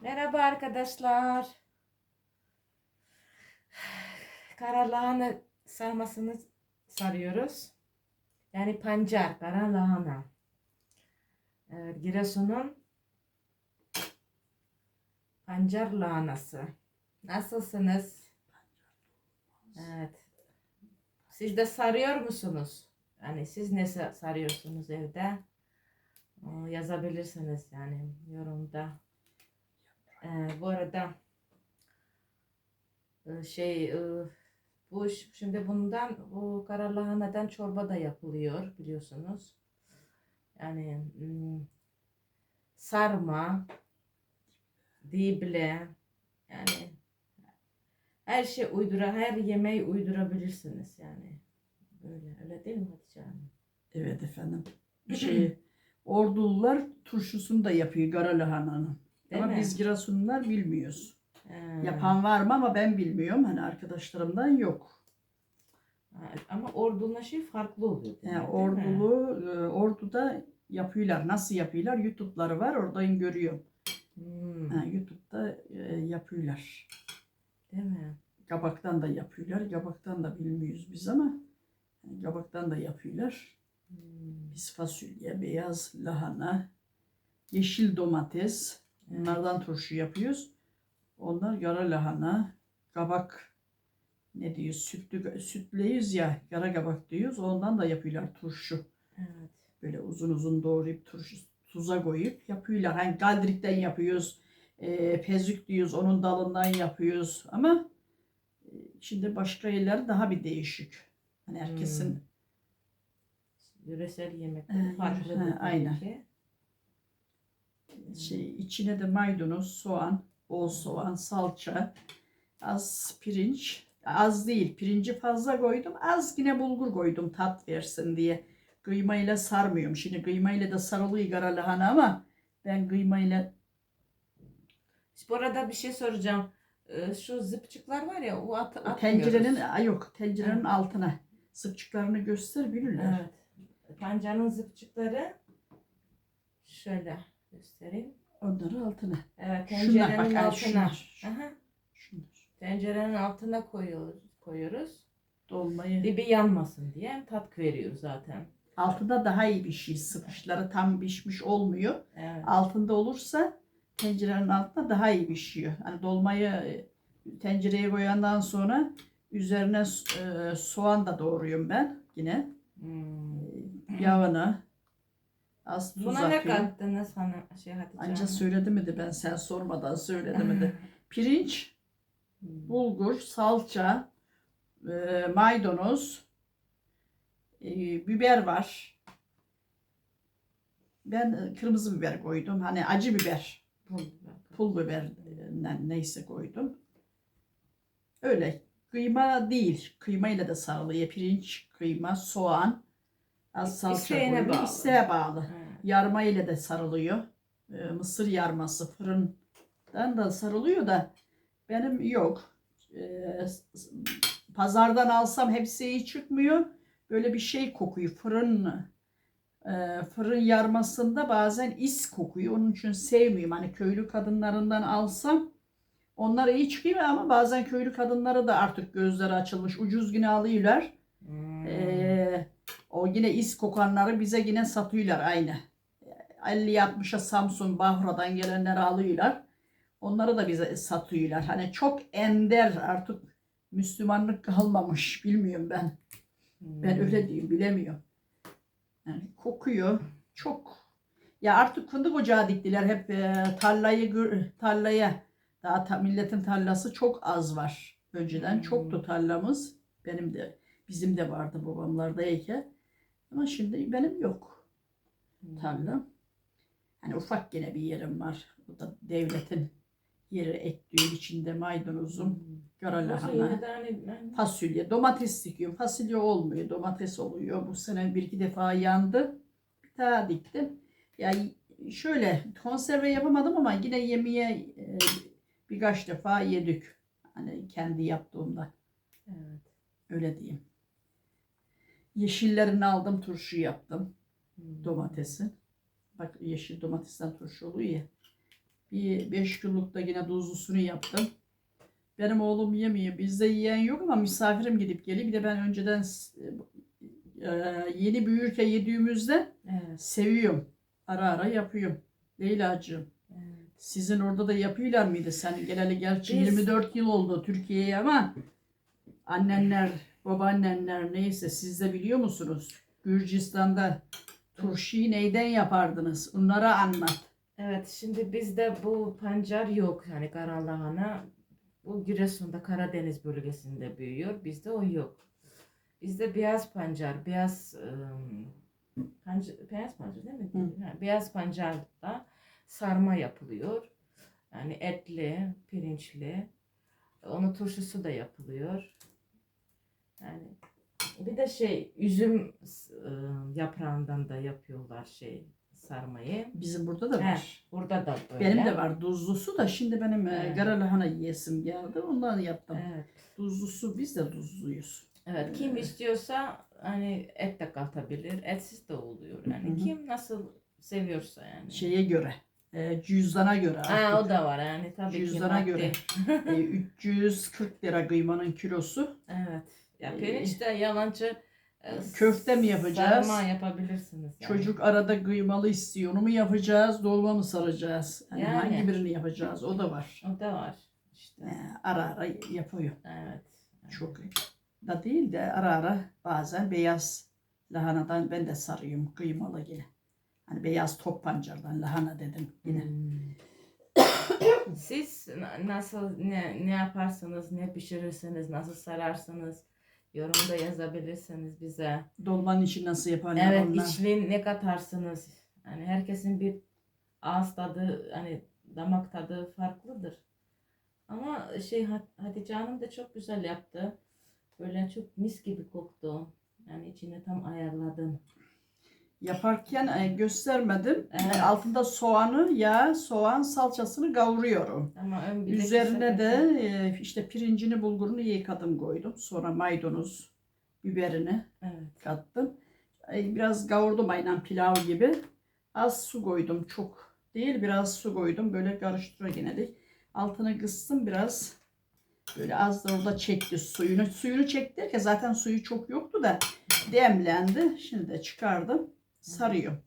Merhaba arkadaşlar. Kara lahana sarmasını sarıyoruz. Yani pancar, kara lahana. Evet, Giresun'un pancar lahanası. Nasılsınız? Evet. Siz de sarıyor musunuz? Yani siz ne sa- sarıyorsunuz evde? Ee, Yazabilirsiniz yani yorumda. Ee, bu arada e, şey e, bu şimdi bundan bu kara lahanadan çorba da yapılıyor biliyorsunuz. Yani mm, sarma, dible yani her şey uydura, her yemeği uydurabilirsiniz yani. Böyle öyle değil mi Hatice Hanım? Evet efendim. Şey, Ordulular turşusunu da yapıyor kara lahananın. Değil ama mi? biz Giresunlular bilmiyoruz. Ee, Yapan var mı ama ben bilmiyorum. Hani arkadaşlarımdan yok. ha, ama ordunun şey farklı oluyor. Yani değil mi? ordulu, e, orduda yapıyorlar. Nasıl yapıyorlar? YouTube'ları var. Oradan görüyorum. Hmm, Ha, YouTube'da e, yapıyorlar. değil mi? Kabaktan da yapıyorlar. Kabaktan da bilmiyoruz biz ama yani kabaktan da yapıyorlar. Hmm, Biz fasulye, beyaz lahana, yeşil domates. Bunlardan turşu yapıyoruz. Onlar yara lahana, kabak ne diyor sütlü sütleyiz ya yara kabak diyoruz. Ondan da yapıyorlar turşu. Evet. Böyle uzun uzun doğrayıp turşu tuza koyup yapıyorlar. Hani galdirikten yapıyoruz. E, pezük diyoruz onun dalından yapıyoruz ama e, şimdi başka yerler daha bir değişik. Hani herkesin Hmm. Yöresel yemekler Ee, farklı. ha, aynen. ki. Şey içine de maydanoz, soğan, bol soğan, salça, az pirinç, az değil pirinci fazla koydum, az yine bulgur koydum tat versin diye. Kıymayla sarmıyorum. Şimdi kıymayla da sarılıyor kara lahana ama ben kıymayla Bu arada bir şey soracağım. Ee, Şu zıpçıklar var ya o at, atmıyoruz. tencerenin yok tencerenin altına sıkçıklarını göster bilirler. Evet. Pancarın zıpçıkları şöyle göstereyim. Onları altına. Evet, Şunlar tencerenin bak altına. şunlar. Aha, Şunlar. tencerenin altına koyuyoruz. koyuyoruz. Dolmayı. Dibi yanmasın diye tat veriyor zaten. Altında daha iyi bir şey. Sıkışları tam pişmiş olmuyor. Evet. altında olursa tencerenin altında daha iyi pişiyor. Hani dolmayı e, tencereye koyandan sonra üzerine e, soğan da doğruyorum ben yine. Hmm. Yağını az tuz Buna ne atıyorum. kattınız hanım şey Hatice Anca Hanım? söyledi mi de ben sen sormadan söyledi mi de. Pirinç, Hmm. bulgur, salça, e, maydanoz, e, biber var. Ben e, kırmızı biber koydum. Hani acı biber. pul biberden neyse koydum. Öyle kıyma değil. Kıymayla da sarılıyor. Pirinç, kıyma, soğan, az salça İsteğine koyuyorum. bağlı. İsteğe bağlı. Evet. Yarma ile de sarılıyor. Ee, mısır yarması fırından da sarılıyor da benim yok. Ee, pazardan alsam hepsi iyi çıkmıyor. Böyle bir şey kokuyor. Fırın e, fırın yarmasında bazen is kokuyor. Onun için sevmiyorum. Hani köylü kadınlarından alsam onlar iyi çıkıyor ama bazen köylü kadınları da artık gözleri açılmış. Ucuz yine alıyorlar. Hmm. Ee, o yine is kokanları bize yine satıyorlar aynı. 50-60'a Samsun, Bahra'dan gelenler alıyorlar. Onları da bize satıyorlar. Hani çok ender artık Müslümanlık kalmamış. Bilmiyorum ben. Ben Hmm. öyle diyeyim bilemiyorum. Yani kokuyor çok. Ya artık fındık ocağı diktiler hep e, tarlayı tarlaya. Daha ta- milletin tarlası çok az var. Önceden Hmm. çoktu tarlamız. Benim de bizim de vardı babamlardayken. Ama şimdi benim yok Hmm. tarla. Hani ufak gene bir yerim var. O da devletin yeri ektiği içinde maydanozum, Hmm. kara lahana. hani Fasulye, domates dikiyorum. Fasulye olmuyor, domates oluyor. Bu sene bir iki defa yandı. Bir daha diktim. Ya şöyle konserve yapamadım ama yine yemeğe e, birkaç defa yedik. Hani kendi yaptığımda Evet. öyle diyeyim. Yeşillerini aldım, turşu yaptım Hmm. domatesin. Bak yeşil domatesten turşu oluyor ya. Bir 5 kiloluk da yine tuzlusunu yaptım. Benim oğlum yemiyor. Bizde yiyen yok ama misafirim gidip geliyor. Bir de ben önceden e, yeni büyürken yediğimizde Evet. seviyorum. Ara ara yapıyorum. Leyla'cığım. evet. Sizin orada da yapıyorlar mıydı? Sen geleli gerçi Biz- 24 yıl oldu Türkiye'ye ama annenler, babaannenler neyse siz de biliyor musunuz? Gürcistan'da turşuyu neyden yapardınız? Onlara anlat. Evet, şimdi bizde bu pancar yok yani kara lahana. Bu Giresun'da Karadeniz bölgesinde büyüyor. Bizde o yok. Bizde beyaz pancar, beyaz ım, pancar, beyaz pancar değil mi? Hı. Ha, beyaz pancarda sarma yapılıyor. Yani etli, pirinçli. Onun turşusu da yapılıyor. Yani bir de şey üzüm yaprağından da yapıyorlar şey sarmayı. Bizim burada da He, var. burada da böyle. Benim de var tuzlusu da şimdi benim e, Evet. kara lahana yiyesim geldi. Ondan yaptım. Evet. Tuzlusu biz de tuzluyuz. Evet. Kim Evet. istiyorsa hani et de katabilir. Etsiz de oluyor. Yani Hı hı. kim nasıl seviyorsa yani. Şeye göre, e, cüzdana göre Ha, o da var yani tabii Cüzdana ki. maddi. göre. E, 340 lira kıymanın kilosu. Evet. Ya Ee, pirinç de yalancı e, köfte mi yapacağız? Sarma yapabilirsiniz. Yani. Çocuk arada kıymalı istiyor. Onu mu yapacağız, dolma mı saracağız? Yani Yani. hangi birini yapacağız? O da var. O da var. İşte. E, ara ara yapıyor. Evet. Çok da değil de ara ara bazen beyaz lahanadan ben de sarıyorum kıymalı yine. Hani beyaz top pancardan lahana dedim yine. Hmm. Siz na- nasıl ne ne yaparsınız, ne pişirirsiniz, nasıl sararsınız yorumda yazabilirsiniz bize. Dolmanın içi nasıl yaparlar Evet, onlar? içli ne katarsınız? Yani herkesin bir ağız tadı, hani damak tadı farklıdır. Ama şey Hat- Hatice Hanım da çok güzel yaptı. Böyle çok mis gibi koktu. Yani içine tam ayarladın. Yaparken e, göstermedim. E, altında soğanı, yağ, soğan salçasını kavuruyorum. Ama ön bir de Üzerine de seferde- e, işte pirincini, bulgurunu yıkadım koydum. Sonra maydanoz, biberini Evet. kattım. E, Biraz kavurdum aynen pilav gibi. Az su koydum çok değil biraz su koydum. Böyle karıştıra de. Altını kıstım biraz. Böyle az da orada çekti suyunu. Suyunu çekti derken zaten suyu çok yoktu da demlendi. Şimdi de çıkardım. Sarıyorum.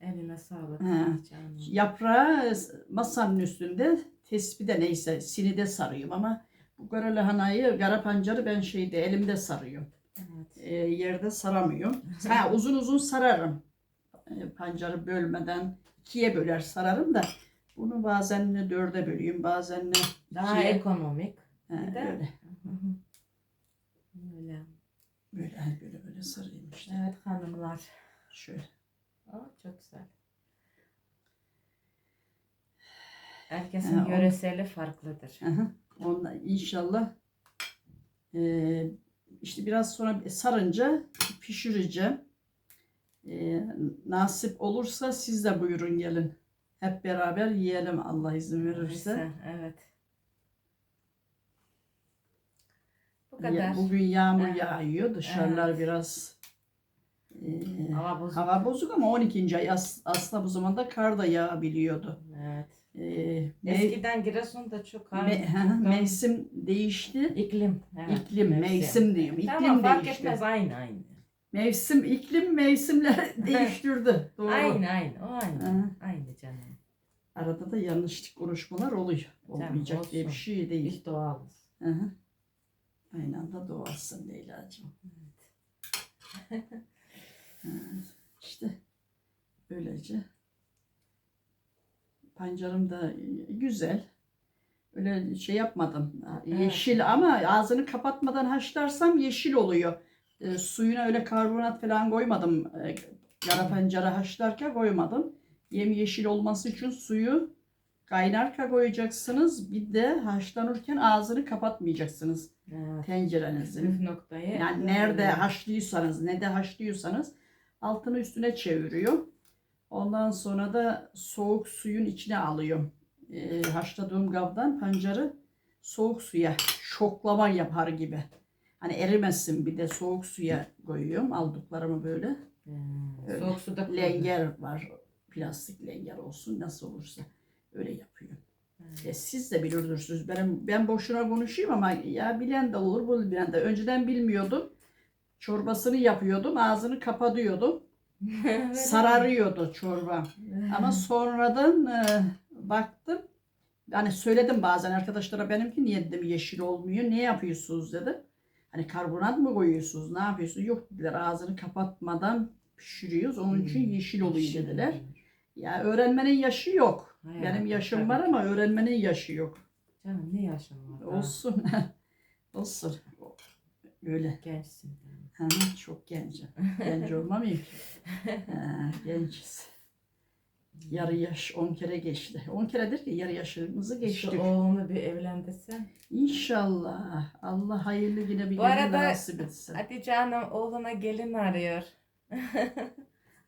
Eline sağlık. He. Hanım. Yaprağı masanın üstünde tespide neyse sinide sarıyorum ama bu kara lahanayı, kara pancarı ben şeyde elimde sarıyorum. Evet. E, yerde saramıyorum. Ha, uzun uzun sararım. E, pancarı bölmeden ikiye böler sararım da bunu bazen dörde bölüyorum bazen Daha ikiye. ekonomik. Ha, de- böyle. Öyle. böyle, ha, böyle böyle sarayım işte. Evet hanımlar. Şöyle. Aa, çok güzel. Herkesin o- yöreseli farklıdır. Aha. Ondan inşallah e, işte biraz sonra sarınca pişireceğim. E, nasip olursa siz de buyurun gelin. Hep beraber yiyelim Allah izin verirse. Neyse, evet. Bu Ya- kadar. Bugün yağmur Evet. yağıyor. Dışarılar Evet. biraz e, Hava bozuk. hava bozuk ama 12. ay as- aslında bu zamanda kar da yağabiliyordu. Evet. E, me- Eskiden Giresun'da çok kar. me- mevsim değişti. İklim. Evet. İklim, mevsim diyorum. İklim Tamam fark değişti. etmez aynı aynı. Mevsim, iklim mevsimler değiştirdi. Doğru. Aynı aynı. O aynı. Aha. Aynı canım. Arada da yanlışlık konuşmalar oluyor. Olmayacak diye bir olsun. şey değil. Biz doğalız. Hı hı. Aynı anda doğalsın Leyla'cığım. Ha, işte böylece pancarım da güzel. Öyle şey yapmadım. Evet. Yeşil ama ağzını kapatmadan haşlarsam yeşil oluyor. E, suyuna öyle karbonat falan koymadım. E, yara pancara haşlarken koymadım. Yem yeşil olması için suyu kaynarken koyacaksınız. Bir de haşlanırken ağzını kapatmayacaksınız Evet. tencerenizin. Püf noktayı. Yani nerede haşlıyorsanız, ne de haşlıyorsanız altını üstüne çeviriyor. Ondan sonra da soğuk suyun içine alıyorum. Ee, haşladığım gavdan pancarı soğuk suya şoklama yapar gibi. Hani erimesin bir de soğuk suya koyuyorum aldıklarımı böyle. Hmm, Öyle. Soğuk suda kurulur. Lenger var. Plastik lenger olsun nasıl olursa. Öyle E, siz de bilirdiniz. Ben, ben boşuna konuşayım ama ya bilen de olur, bu bilen de. Önceden bilmiyordum. Çorbasını yapıyordum, ağzını kapatıyordum. Sararıyordu çorba. Ama sonradan e, baktım. Hani söyledim bazen arkadaşlara benimki niye dedim yeşil olmuyor. Ne yapıyorsunuz dedim. Hani karbonat mı koyuyorsunuz? Ne yapıyorsunuz? Yok dediler ağzını kapatmadan pişiriyoruz. Onun için Hmm, yeşil oluyor dediler. Ya öğrenmenin yaşı yok. Hayat, Benim yaşım tabii var ama öğrenmenin yaşı yok. Canım ne yaşın var? daha? Olsun. Olsun. Öyle. Gençsin. Ha, çok gencim. Genç olmamayayım ki. Ha, genciz. Yarı yaş 10 kere geçti. 10 keredir ki yarı yaşımızı geçtik. Şu oğlunu bir evlendirsen. İnşallah. Allah hayırlı yine bir Bu arada- nasip etsin. Hatice Hanım oğluna gelin arıyor.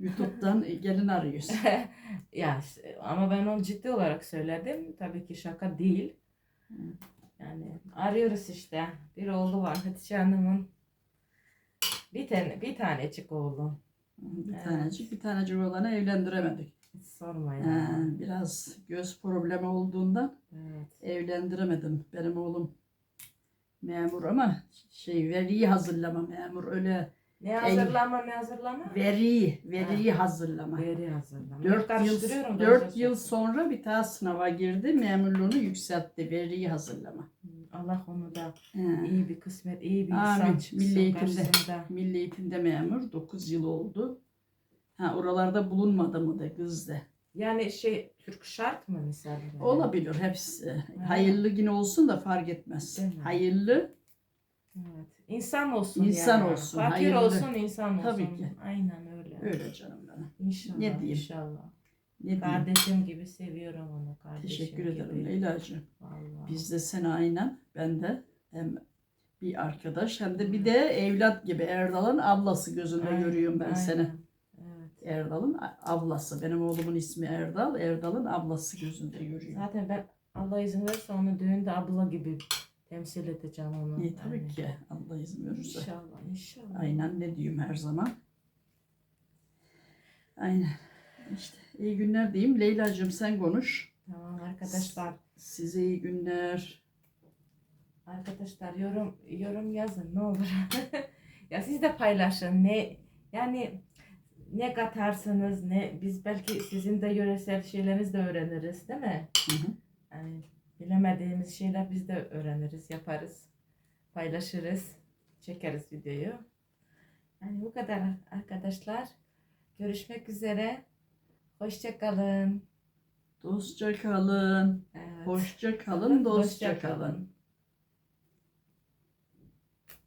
YouTube'dan gelin arıyoruz. ya ama ben onu ciddi olarak söyledim. Tabii ki şaka değil. Yani arıyoruz işte. Bir oğlu var Hatice Hanım'ın. Bir tane bir tanecik oğlu. Bir Evet. tanecik bir tanecik olanı evlendiremedik. Hiç sorma ya. Ha, biraz göz problemi olduğundan Evet. evlendiremedim. Benim oğlum memur ama şey veriyi hazırlama memur öyle Ne hazırlama ne hazırlama? veri veriyi hazırlama. Veri hazırlama. 4 yıl, Karıştırıyorum da 4 özür yıl sonra bir daha sınava girdi. Memurluğunu yükseltti. Veriyi hazırlama. Allah onu da Ha. iyi bir kısmet, iyi bir Amin. insan çıksın Milli eğitimde. karşısında. Milli eğitimde memur. 9 yıl oldu. Ha, oralarda bulunmadı mı da kız da. Yani şey Türk şart mı mesela? Olabilir hepsi. Hayırlı yine olsun da fark etmez. Değil mi? Hayırlı Evet. İnsan olsun İnsan yani. olsun, Fakir hayırlı. olsun, insan olsun. Tabii ki. Aynen öyle. öyle canım benim. İnşallah. Ne diyeyim? İnşallah. Ne diyeyim? Kardeşim gibi seviyorum onu. Kardeşim Teşekkür gibi. ederim Leyla'cığım. Vallahi. Biz de sen aynen. Ben de hem bir arkadaş hem de bir de evlat gibi Erdal'ın ablası gözünde Aynen, görüyorum ben aynen. seni. Evet. Erdal'ın a- ablası. Benim oğlumun ismi Erdal. Erdal'ın ablası gözünde görüyorum. Zaten ben Allah izin verirse onu düğünde abla gibi temsil edeceğim onu. İyi tabii Yani. ki. Allah izin verirse. İnşallah, inşallah. Aynen ne diyorum her zaman. Aynen. İşte iyi günler diyeyim. Leyla'cığım sen konuş. Tamam arkadaşlar. Size iyi günler. Arkadaşlar yorum yorum yazın ne olur. ya siz de paylaşın. Ne yani ne katarsınız ne biz belki sizin de yöresel şeylerinizi de öğreniriz değil mi? Hı hı. Yani bilemediğimiz şeyler biz de öğreniriz, yaparız. Paylaşırız, çekeriz videoyu. Yani bu kadar arkadaşlar. Görüşmek üzere. Hoşça kalın. Dostça kalın. Evet. Hoşça kalın, dostça kalın.